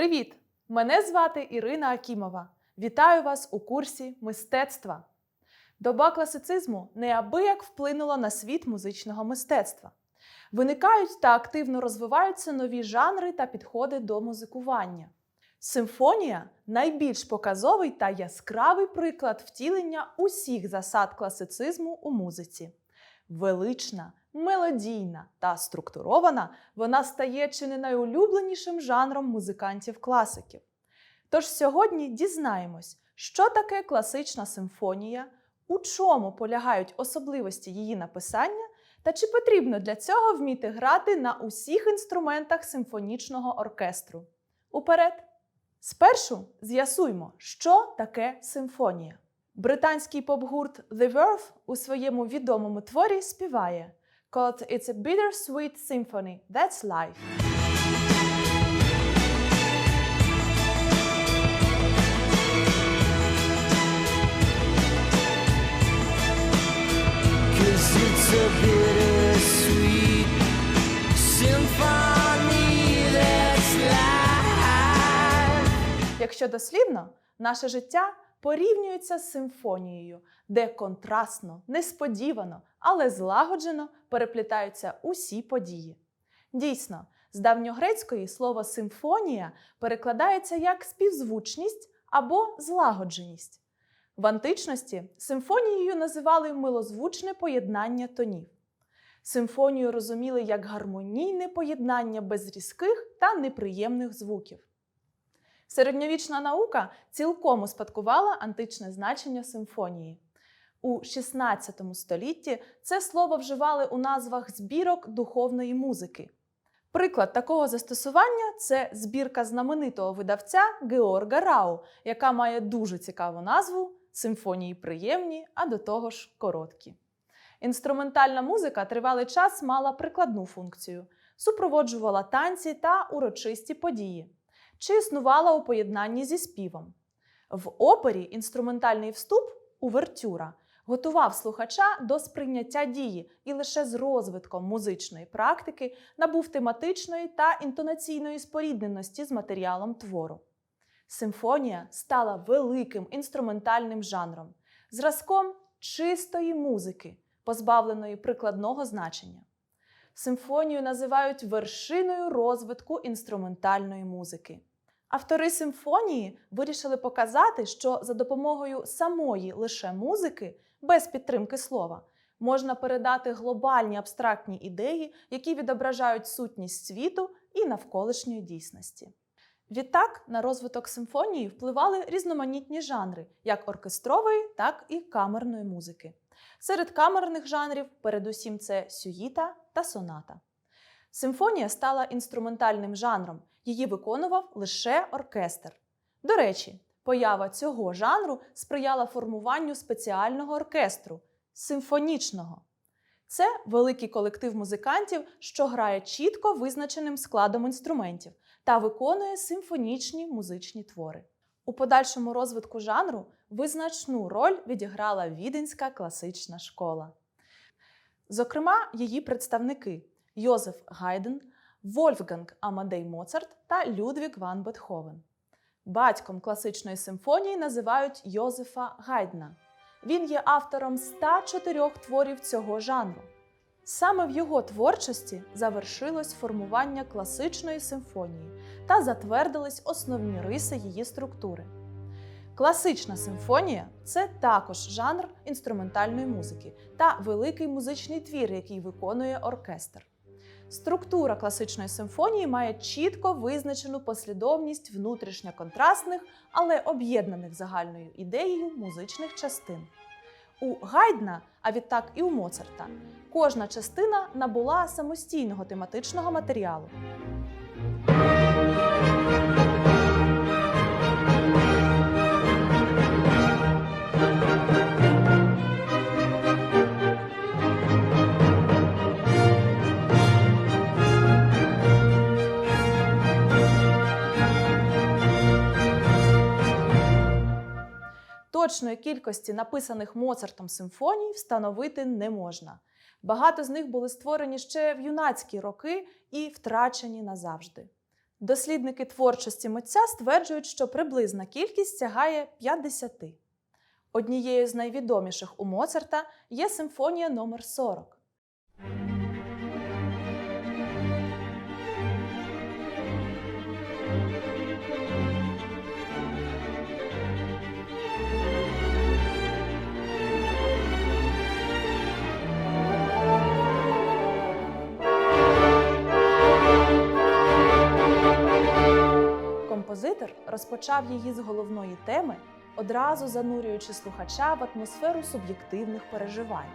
Привіт! Мене звати Ірина Акімова. Вітаю вас у курсі мистецтва. Доба класицизму неабияк вплинула на світ музичного мистецтва. Виникають та активно розвиваються нові жанри та підходи до музикування. Симфонія найбільш показовий та яскравий приклад втілення усіх засад класицизму у музиці. Велична, мелодійна та структурована, вона стає чи не найулюбленішим жанром музикантів-класиків. Тож сьогодні дізнаємось, що таке класична симфонія, у чому полягають особливості її написання, та чи потрібно для цього вміти грати на усіх інструментах симфонічного оркестру. Уперед! Спершу з'ясуймо, що таке симфонія. Британський поп-гурт The Verve у своєму відомому творі співає «Cause it's a bittersweet symphony, that's life». Cause it's a bittersweet symphony that's life. Якщо дослівно, наше життя порівнюється з симфонією, де контрастно, несподівано, але злагоджено переплітаються усі події. Дійсно, з давньогрецької слово симфонія перекладається як співзвучність або злагодженість. В античності симфонією називали милозвучне поєднання тонів. Симфонію розуміли як гармонійне поєднання без різких та неприємних звуків. Середньовічна наука цілком успадкувала античне значення симфонії. У 16 столітті це слово вживали у назвах збірок духовної музики. Приклад такого застосування це збірка знаменитого видавця Георга Рау, яка має дуже цікаву назву Симфонії приємні, а до того ж короткі. Інструментальна музика тривалий час мала прикладну функцію, супроводжувала танці та урочисті події чи існувала у поєднанні зі співом. В опері інструментальний вступ увертюра готував слухача до сприйняття дії і лише з розвитком музичної практики набув тематичної та інтонаційної спорідненості з матеріалом твору. Симфонія стала великим інструментальним жанром, зразком чистої музики, позбавленої прикладного значення. Симфонію називають вершиною розвитку інструментальної музики. Автори симфонії вирішили показати, що за допомогою самої лише музики, без підтримки слова, можна передати глобальні абстрактні ідеї, які відображають сутність світу і навколишньої дійсності. Відтак на розвиток симфонії впливали різноманітні жанри, як оркестрової, так і камерної музики. Серед камерних жанрів, передусім, це сюїта та соната. Симфонія стала інструментальним жанром, її виконував лише оркестр. До речі, поява цього жанру сприяла формуванню спеціального оркестру симфонічного. Це великий колектив музикантів, що грає чітко визначеним складом інструментів та виконує симфонічні музичні твори. У подальшому розвитку жанру визначну роль відіграла віденська класична школа. Зокрема, її представники Йозеф Гайден, Вольфганг Амадей Моцарт та Людвіг ван Бетховен. Батьком класичної симфонії називають Йозефа Гайдна. Він є автором 104 творів цього жанру. Саме в його творчості завершилось формування класичної симфонії та затвердились основні риси її структури. Класична симфонія це також жанр інструментальної музики та великий музичний твір, який виконує оркестр. Структура класичної симфонії має чітко визначену послідовність внутрішньоконтрастних, але об'єднаних загальною ідеєю музичних частин. У Гайдна, а відтак і у Моцарта, кожна частина набула самостійного тематичного матеріалу. Точної кількості написаних Моцартом симфоній встановити не можна. Багато з них були створені ще в юнацькі роки і втрачені назавжди. Дослідники творчості митця стверджують, що приблизна кількість сягає 50. Однією з найвідоміших у Моцарта є симфонія номер 40. Композитор розпочав її з головної теми, одразу занурюючи слухача в атмосферу суб'єктивних переживань.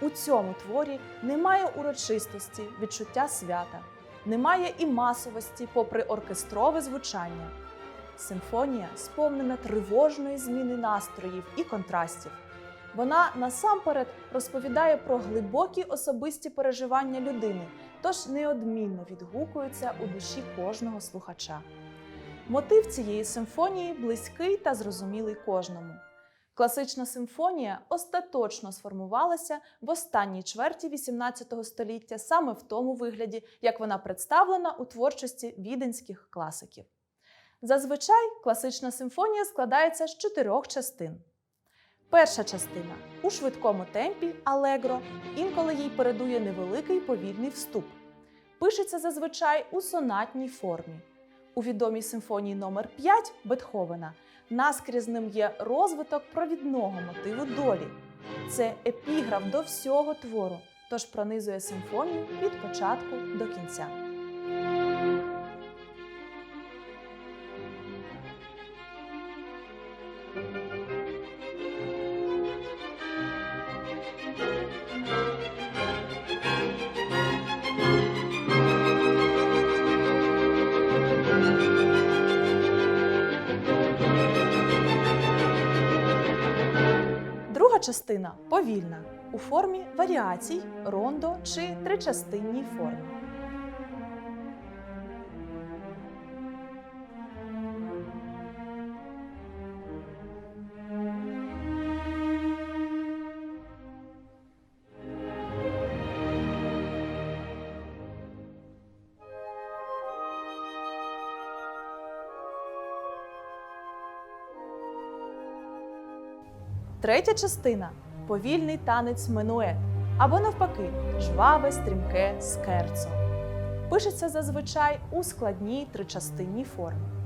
У цьому творі немає урочистості, відчуття свята, немає і масовості, попри оркестрове звучання. Симфонія сповнена тривожної зміни настроїв і контрастів. Вона насамперед розповідає про глибокі особисті переживання людини, тож неодмінно відгукується у душі кожного слухача. Мотив цієї симфонії близький та зрозумілий кожному. Класична симфонія остаточно сформувалася в останній чверті XVIII століття саме в тому вигляді, як вона представлена у творчості віденських класиків. Зазвичай класична симфонія складається з чотирьох частин. Перша частина у швидкому темпі алегро, інколи їй передує невеликий повільний вступ. Пишеться зазвичай у сонатній формі. У відомій симфонії номер 5 Бетховена наскрізним є розвиток провідного мотиву долі. Це епіграф до всього твору, тож пронизує симфонію від початку до кінця. Частина повільна у формі варіацій, рондо чи тричастинній формі. Третя частина повільний танець менует або навпаки жваве стрімке скерцо. Пишеться зазвичай у складній тричастинній формі.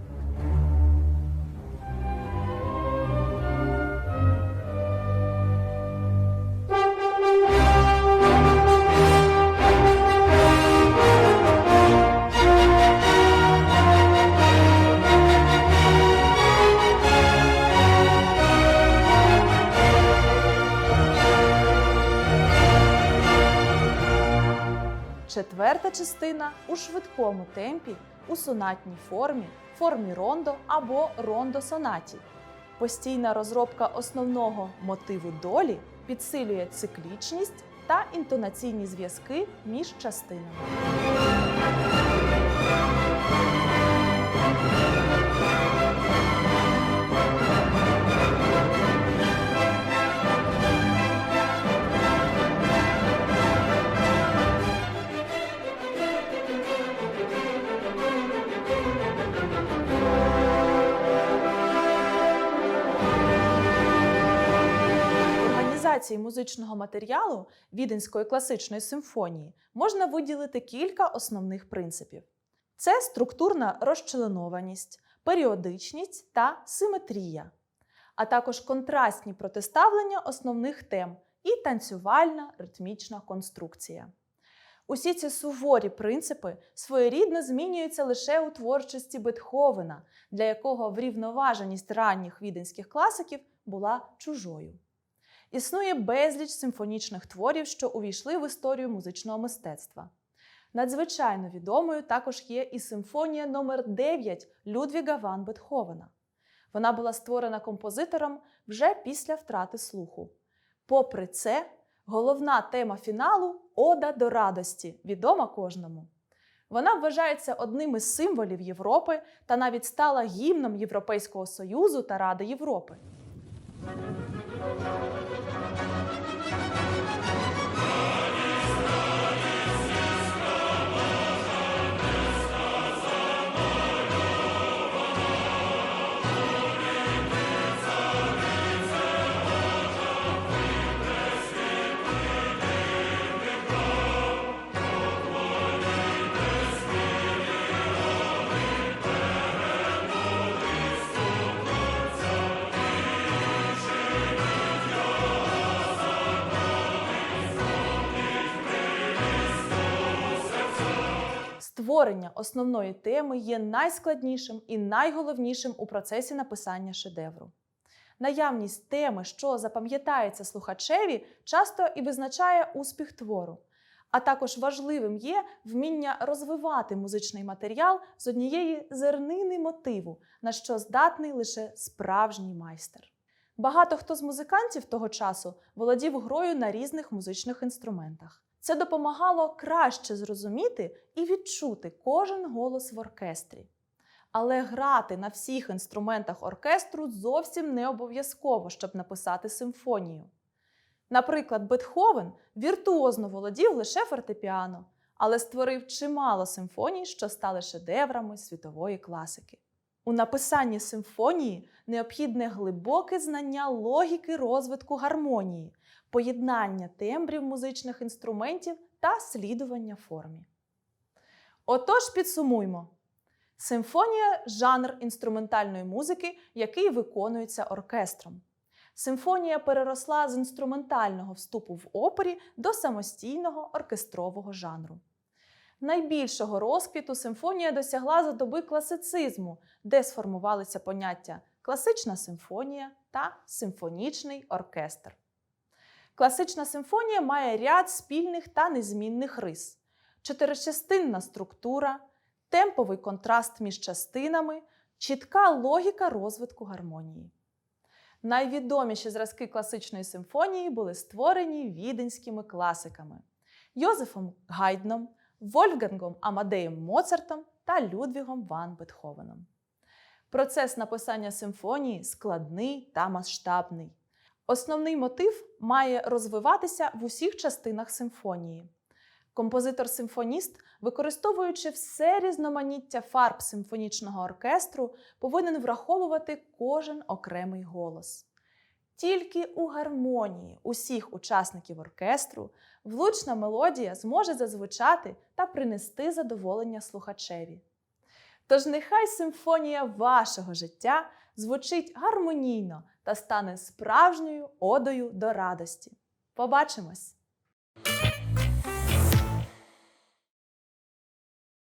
Четверта частина у швидкому темпі, у сонатній формі, формі рондо або рондо-сонаті. Постійна розробка основного мотиву долі підсилює циклічність та інтонаційні зв'язки між частинами. В музичного матеріалу Віденської класичної симфонії можна виділити кілька основних принципів: це структурна розчленованість, періодичність та симетрія, а також контрастні протиставлення основних тем і танцювальна ритмічна конструкція. Усі ці суворі принципи своєрідно змінюються лише у творчості Бетховена, для якого врівноваженість ранніх віденських класиків була чужою. Існує безліч симфонічних творів, що увійшли в історію музичного мистецтва. Надзвичайно відомою також є і симфонія номер 9 Людвіга ван Бетховена. Вона була створена композитором вже після втрати слуху. Попри це, головна тема фіналу Ода до радості, відома кожному. Вона вважається одним із символів Європи та навіть стала гімном Європейського Союзу та Ради Європи. Thank you. Створення основної теми є найскладнішим і найголовнішим у процесі написання шедевру. Наявність теми, що запам'ятається слухачеві, часто і визначає успіх твору. А також важливим є вміння розвивати музичний матеріал з однієї зернини мотиву, на що здатний лише справжній майстер. Багато хто з музикантів того часу володів грою на різних музичних інструментах. Це допомагало краще зрозуміти і відчути кожен голос в оркестрі. Але грати на всіх інструментах оркестру зовсім не обов'язково, щоб написати симфонію. Наприклад, Бетховен віртуозно володів лише фортепіано, але створив чимало симфоній, що стали шедеврами світової класики. У написанні симфонії необхідне глибоке знання логіки розвитку гармонії, поєднання тембрів музичних інструментів та слідування формі. Отож, підсумуймо. Симфонія жанр інструментальної музики, який виконується оркестром. Симфонія переросла з інструментального вступу в опері до самостійного оркестрового жанру. Найбільшого розквіту симфонія досягла за доби класицизму, де сформувалися поняття класична симфонія та симфонічний оркестр. Класична симфонія має ряд спільних та незмінних рис: чотиричастинна структура, темповий контраст між частинами, чітка логіка розвитку гармонії. Найвідоміші зразки класичної симфонії були створені віденськими класиками Йозефом Гайдном, Вольфгангом Амадеєм Моцартом та Людвігом ван Бетховеном. Процес написання симфонії складний та масштабний. Основний мотив має розвиватися в усіх частинах симфонії. Композитор-симфоніст, використовуючи все різноманіття фарб симфонічного оркестру, повинен враховувати кожен окремий голос. Тільки у гармонії усіх учасників оркестру влучна мелодія зможе зазвучати та принести задоволення слухачеві. Тож нехай симфонія вашого життя звучить гармонійно та стане справжньою одою до радості. Побачимось!